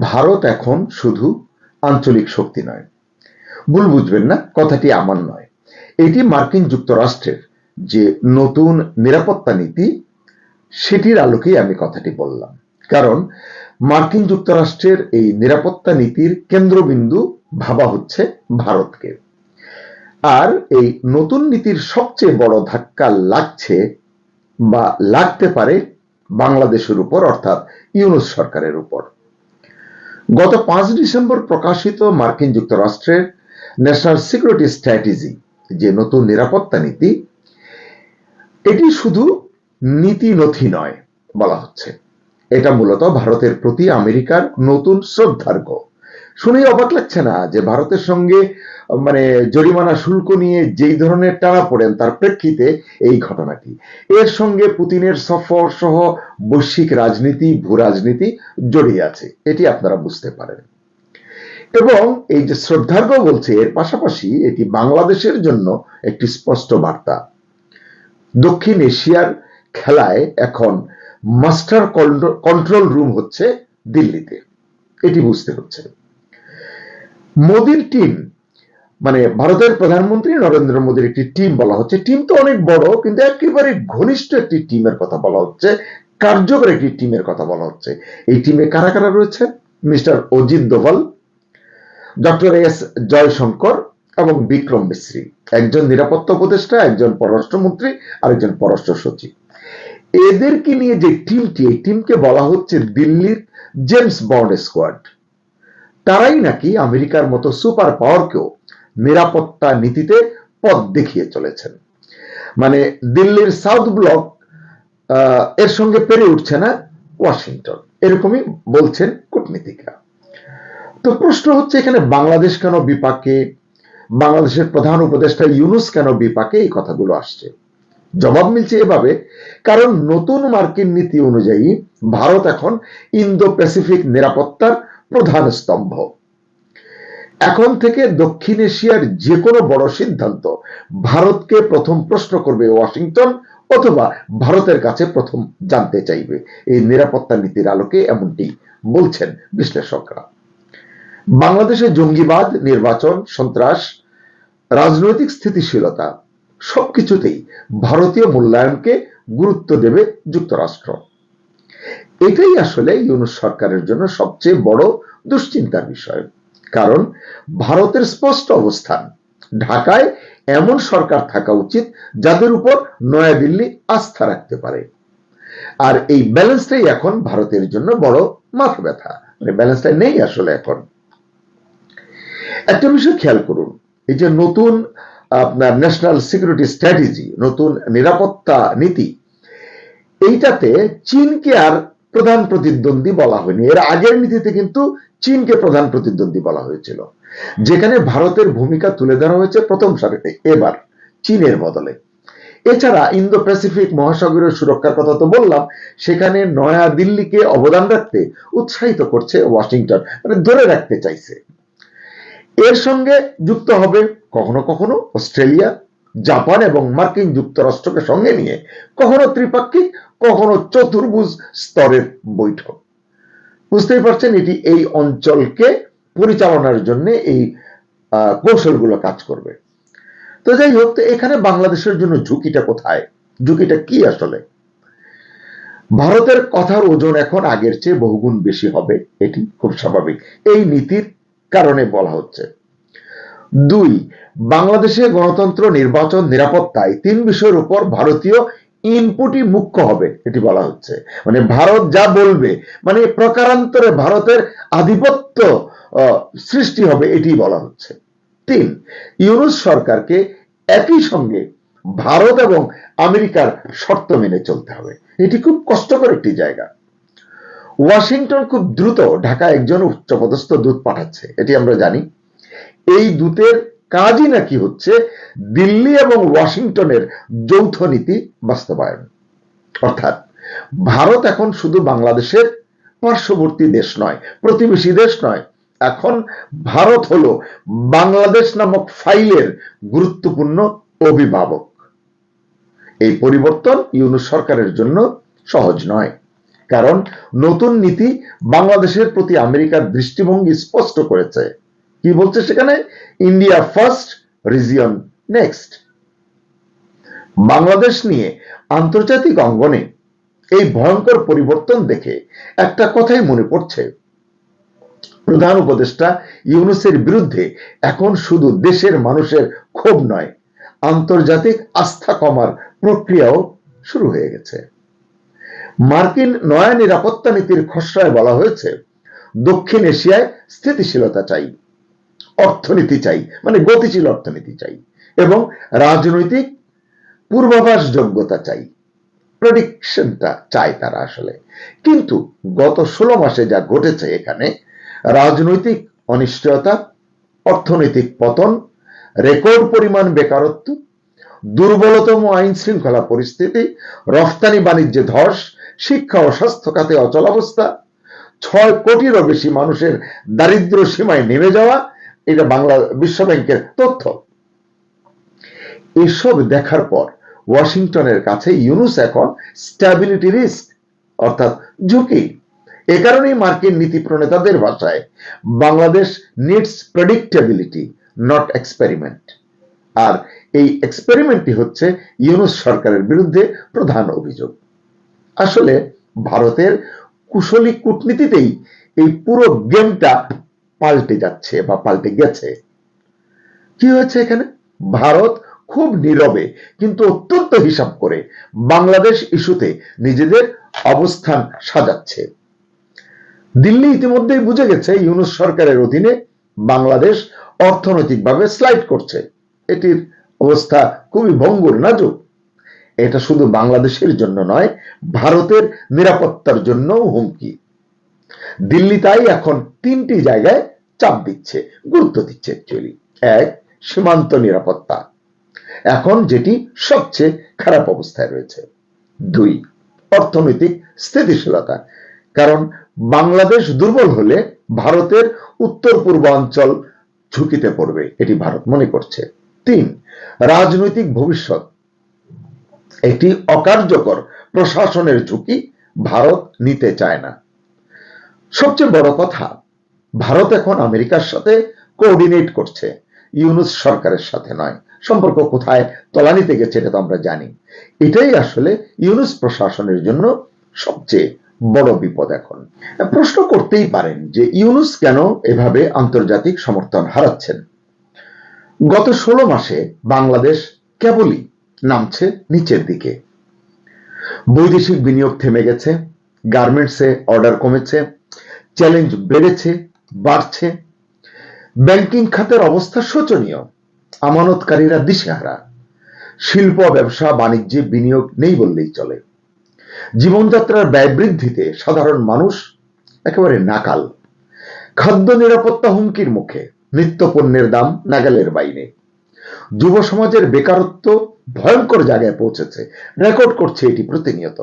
ভারত এখন শুধু আঞ্চলিক শক্তি নয়। ভুল বুঝবেন না, কথাটি আমার নয়। এটি মার্কিন যুক্তরাষ্ট্রের যে নতুন নিরাপত্তা নীতি, সেটির আলোকেই আমি কথাটি বললাম। কারণ মার্কিন যুক্তরাষ্ট্রের এই নিরাপত্তা নীতির কেন্দ্রবিন্দু ভাবা হচ্ছে ভারতকে। আর এই নতুন নীতির সবচেয়ে বড় ধাক্কা লাগছে বা লাগতে পারে বাংলাদেশের উপর, অর্থাৎ ইউনুস সরকারের উপর। গত পাঁচ ডিসেম্বর প্রকাশিত মার্কিন যুক্তরাষ্ট্রের ন্যাশনাল সিকিউরিটি স্ট্র্যাটেজি, যে নতুন নিরাপত্তা নীতি, এটি শুধু নীতি নথি নয় বলা হচ্ছে। এটা মূলত ভারতের প্রতি আমেরিকার নতুন শ্রদ্ধার্ঘ শুনেই অবাক লাগছে না যে ভারতের সঙ্গে মানে জরিমানা শুল্ক নিয়ে যেই ধরনের টানা পড়েন, তার প্রেক্ষিতে এই ঘটনাটি। এর সঙ্গে পুতিনের সফর সহ বৈশ্বিক রাজনীতি, ভূ রাজনীতি জড়িয়ে আছে। এটি আপনারা বুঝতে পারেন। এবং এই যে শ্রদ্ধার্ঘ বলছে, এর পাশাপাশি এটি বাংলাদেশের জন্য একটি স্পষ্ট বার্তা। দক্ষিণ এশিয়ার খেলায় এখন মাস্টার কন্ট্রোল রুম হচ্ছে দিল্লিতে। এটি বুঝতে হচ্ছে। মোদির টিম মানে ভারতের প্রধানমন্ত্রী নরেন্দ্র মোদীর একটি টিম বলা হচ্ছে। টিম তো অনেক বড়, কিন্তু একেবারে ঘনিষ্ঠ একটি টিমের কথা বলা হচ্ছে। কার্যকর একটি টিমের কথা বলা হচ্ছে। এই টিমে কারা কারা রয়েছে? Mister Ajit Doval doctor S Jaishankar এবং বিক্রম মিশ্রী একজন নিরাপত্তা উপদেষ্টা, একজন পররাষ্ট্রমন্ত্রী আর একজন পররাষ্ট্র সচিব। এদেরকে নিয়ে যে টিমটি এই টিমকে বলা হচ্ছে দিল্লির জেমস বন্ড স্কোয়াড। তারাই নাকি আমেরিকার মতো সুপার পাওয়ারকেও নিরাপত্তা নীতিতে পথ দেখিয়ে চলেছেন। মানে দিল্লির সাউথ ব্লক এর সঙ্গে পেরে উঠছে না ওয়াশিংটন। এরকমই বলছেন কূটনীতিকরা। তো প্রশ্ন হচ্ছে, এখানে বাংলাদেশ কেন বিপাকে? বাংলাদেশের প্রধান উপদেষ্টা ইউনুস কেন বিপাকে? এই কথাগুলো আসছে। জবাব মিলছে এভাবে, কারণ নতুন মার্কিন নীতি অনুযায়ী ভারত এখন ইন্দো প্যাসিফিক নিরাপত্তার প্রধান স্তম্ভ। এখন থেকে দক্ষিণ এশিয়ার যে কোনো বড় সিদ্ধান্ত ভারতকে প্রথম প্রশ্ন করবে ওয়াশিংটন অথবা ভারতের কাছে প্রথম জানতে চাইবে। এই নিরাপত্তা নীতির আলোকে এমনটি বলছেন বিশ্লেষকরা। বাংলাদেশে জঙ্গিবাদ, নির্বাচন, সন্ত্রাস, রাজনৈতিক স্থিতিশীলতা সবকিছুতেই ভারতীয় মূল্যায়নকে গুরুত্ব দেবে যুক্তরাষ্ট্র। এটাই আসলে ইউনুস সরকারের জন্য সবচেয়ে বড় দুশ্চিন্তার বিষয়। কারণ ভারতের স্পষ্ট অবস্থান, ঢাকায় এমন সরকার থাকা উচিত যাদের উপর নয়াদিল্লি আস্থা রাখতে পারে। আর এই ব্যালেন্সটাই এখন ভারতের জন্য বড় মাথা ব্যথা। মানে ব্যালেন্সটা নেই আসলে এখন। একটা বিষয় খেয়াল করুন, এই যে নতুন, আপনার ন্যাশনাল সিকিউরিটি স্ট্র্যাটেজি, নতুন নিরাপত্তা নীতি, এইটাতে চীনকে আর প্রধান প্রতিদ্বন্দ্বী বলা হয়নি। এর আগের নীতিতে কিন্তু চীনকে প্রধান প্রতিদ্বন্দ্বী বলা হয়েছিল। যেখানে ভারতের ভূমিকা তুলে ধরা হয়েছে প্রথম সারিতে, এবার চীনের বদলে। এছাড়া ইন্দো প্যাসিফিক মহাসাগরের সুরক্ষার কথা তো বললাম, সেখানে নয়া দিল্লিকে অবদান রাখতে উৎসাহিত করছে ওয়াশিংটন মানে ধরে রাখতে চাইছে। এর সঙ্গে যুক্ত হবে কখনো কখনো অস্ট্রেলিয়া, জাপান এবং মার্কিন যুক্তরাষ্ট্রকে সঙ্গে নিয়ে, কখনো ত্রিপাক্ষিক কখনো চতুর্ভুজ স্তরের বৈঠক। বুঝতেই পারছেন, এটি এই অঞ্চলকে পরিচালনার জন্য এই কৌশলগুলো কাজ করবে। তো যাই হোক, তো এখানে বাংলাদেশের জন্য ঝুঁকিটা কোথায়? ঝুঁকিটা কি আসলে? ভারতের কথার ওজন এখন আগের চেয়ে বহুগুণ বেশি হবে, এটি খুব স্বাভাবিক। এই নীতির কারণে বলা হচ্ছে। দুই, বাংলাদেশে গণতন্ত্র, নির্বাচন, নিরাপত্তায় তিন বিষয়ের উপর ভারতীয় ইনপুটই মুখ্য হবে, এটি বলা হচ্ছে। মানে ভারত যা বলবে মানে প্রকারান্তরে ভারতের আধিপত্য সৃষ্টি হবে এটি বলা হচ্ছে। তিন, ইউনুস সরকারকে একই সঙ্গে ভারত এবং আমেরিকার শর্ত মেনে চলতে হবে। এটি খুব কষ্টকর একটি জায়গা। ওয়াশিংটন খুব দ্রুত ঢাকা একজন উচ্চপদস্থ দূত পাঠাচ্ছে, এটি আমরা জানি। এই দূতের কাজই নাকি হচ্ছে দিল্লি এবং ওয়াশিংটনের যৌথ নীতি বাস্তবায়ন। অর্থাৎ ভারত এখন শুধু বাংলাদেশের পার্শ্ববর্তী দেশ নয়, প্রতিবেশী দেশ নয়, এখন ভারত হলো বাংলাদেশ নামক ফাইলের গুরুত্বপূর্ণ অভিভাবক। এই পরিবর্তন ইউনুস সরকারের জন্য সহজ নয়, কারণ নতুন নীতি বাংলাদেশের প্রতি আমেরিকার দৃষ্টিভঙ্গি স্পষ্ট করেছে। কি বলছে সেখানে? India first region next Bangladesh নিয়ে আন্তর্জাতিক অঙ্গনে এই ভয়ঙ্কর পরিবর্তন দেখে একটা কথাই মনে পড়ছে। প্রধান উপদেষ্টা ইউনুসের বিরুদ্ধে এখন শুধু দেশের মানুষের ক্ষোভ নয়, আন্তর্জাতিক আস্থা কমার প্রক্রিয়াও শুরু হয়ে গেছে। মার্কিন নয়া নিরাপত্তা নীতির খসড়ায় বলা হয়েছে, দক্ষিণ এশিয়ায় স্থিতিশীলতা চাই। অর্থনীতি চাই মানে গতিশীল অর্থনীতি চাই এবং রাজনৈতিক পূর্বাভাস যোগ্যতা চাই প্রেডিকশনটা চায় তারা আসলে। কিন্তু গত ষোলো মাসে যা ঘটেছে এখানে, রাজনৈতিক অনিশ্চয়তা, অর্থনৈতিক পতন, রেকর্ড পরিমাণ বেকারত্ব, দুর্বলতম আইন শৃঙ্খলা পরিস্থিতি, রফতানি বাণিজ্যে ধস, শিক্ষা ও স্বাস্থ্য খাতে অচলাবস্থা, ছয় কোটিরও বেশি মানুষের দারিদ্র সীমায় নেমে যাওয়া এটা বাংলা বিশ্ব ব্যাংকের তথ্য। এসব দেখার পর ওয়াশিংটনের কাছে ইউনুস এখন স্ট্যাবিলিটি রিস্ক অর্থাৎ ঝুঁকি। এ কারণেই মার্কিন নীতি প্রণেতাদের ভাষায় Bangladesh needs predictability not experiment আর এই এক্সপেরিমেন্টটি হচ্ছে ইউনুস সরকারের বিরুদ্ধে প্রধান অভিযোগ। আসলে ভারতের কুশলী কূটনীতিতেই এই পুরো গেমটা পাল্টে যাচ্ছে বা পাল্টে গেছে। কি হয়েছে এখানে? ভারত খুব নীরবে, কিন্তু অত্যন্ত হিসাব করে বাংলাদেশ ইস্যুতে নিজেদের অবস্থান সাজাচ্ছে। দিল্লি ইতিমধ্যেই বুঝে গেছে, ইউনুস সরকারের অধীনে বাংলাদেশ অর্থনৈতিকভাবে স্লাইড করছে। এটির অবস্থা খুবই ভঙ্গুর, নাজুক। এটা শুধু বাংলাদেশের জন্য নয়, ভারতের নিরাপত্তার জন্য হুমকি। দিল্লি তাই এখন তিনটি জায়গায় চাপ দিচ্ছে, গুরুত্ব দিচ্ছে অ্যাকচুয়ালি। এক, সীমান্ত নিরাপত্তা। এখন যেটি সবচেয়ে খারাপ অবস্থায় রয়েছে। দুই, অর্থনৈতিক স্থিতিশীলতা। কারণ বাংলাদেশ দুর্বল হলে ভারতের উত্তর পূর্বাঞ্চল ঝুঁকিতে পড়বে, এটি ভারত মনে করছে। তিন, রাজনৈতিক ভবিষ্যৎ। একটি অকার্যকর প্রশাসনের ঝুঁকি ভারত নিতে চায় না। সবচেয়ে বড় কথা, ভারত এখন আমেরিকার সাথে কোঅর্ডিনেট করছে। ইউনুস সরকারের সাথে নয়, সম্পর্ক কোথায়, তলানিতে গেছে এটা তো আমরা জানি। এটাই আসলে ইউনুস প্রশাসনের জন্য সবচেয়ে বড় বিপদ এখন। প্রশ্ন করতেই পারেন যে ইউনুস কেন এভাবে আন্তর্জাতিক সমর্থন হারাচ্ছেন? গত ষোলো মাসে বাংলাদেশ কেবলই নামছে নিচের দিকে। বৈদেশিক বিনিয়োগ থেমে গেছে গার্মেন্টসে অর্ডার কমেছে চ্যালেঞ্জ বেড়েছে, বাড়ছে। ব্যাংকিং খাতের অবস্থা শোচনীয়। আমানতকারীরা দিশেহারা। শিল্প, ব্যবসা, বাণিজ্যে বিনিয়োগ নেই বললেই চলে। জীবনযাত্রার ব্যয় বৃদ্ধিতে সাধারণ মানুষ একেবারে নাকাল। খাদ্য নিরাপত্তা হুমকির মুখে নিত্য পণ্যের দাম নাগালের বাইরে। যুব সমাজের বেকারত্ব ভয়ঙ্কর জায়গায় পৌঁছেছে। রেকর্ড করছে এটি প্রতিনিয়ত।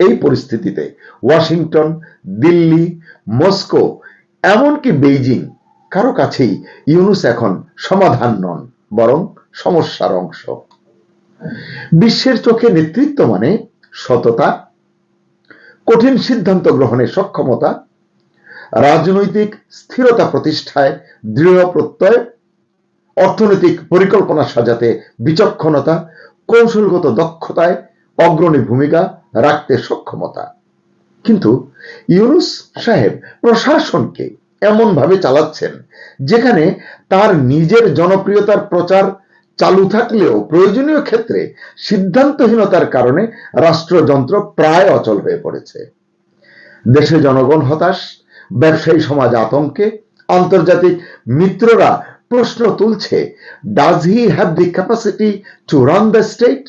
এই পরিস্থিতিতে ওয়াশিংটন, দিল্লি, মস্কো, এমনকি বেইজিং, কারও কাছেই ইউনুস এখন সমাধান নন, বরং সমস্যার অংশ। বিশ্বের চোখে নেতৃত্ব মানে সততা, কঠিন সিদ্ধান্ত গ্রহণের সক্ষমতা, রাজনৈতিক স্থিরতা প্রতিষ্ঠায় দৃঢ় প্রত্যয়, অর্থনৈতিক পরিকল্পনা সাজাতে বিচক্ষণতা, কৌশলগত দক্ষতায় অগ্রণী ভূমিকা রাখতে সক্ষমতা। কিন্তু ইউনুস সাহেব প্রশাসনকে এমন ভাবে চালাচ্ছেন, যেখানে তার নিজের জনপ্রিয়তার প্রচার চালু থাকলেও প্রয়োজনীয় ক্ষেত্রে সিদ্ধান্তহীনতার কারণে রাষ্ট্রযন্ত্র প্রায় অচল হয়ে পড়েছে। দেশে জনগণ হতাশ, ব্যবসায়ী সমাজ আতঙ্কে, আন্তর্জাতিক মিত্ররা প্রশ্ন তুলছে does he have the capacity to run the state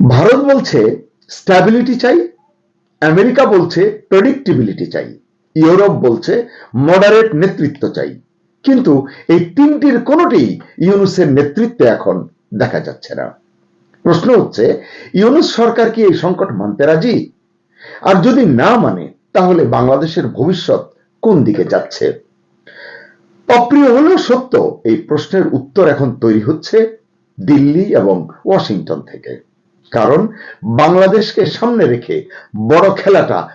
Bharat বলছে স্ট্যাবিলিটি চাই, আমেরিকা বলছে প্রেডিক্টিবিলিটি চাই, ইউরোপ বলছে মডারেট নেতৃত্ব চাই। কিন্তু এই তিনটির কোনটি ইউনুসের নেতৃত্বে এখন দেখা যাচ্ছে না। প্রশ্ন হচ্ছে, ইউনুস সরকার কি এই সংকট মানতে রাজি? আর যদি না মানে তাহলে বাংলাদেশের ভবিষ্যৎ কোন দিকে যাচ্ছে? অপ্রিয় হলেও সত্য, এই প্রশ্নের উত্তর এখন তৈরি হচ্ছে দিল্লি এবং ওয়াশিংটন থেকে। কারণ বাংলাদেশকে সামনে রেখে বড় খেলাটা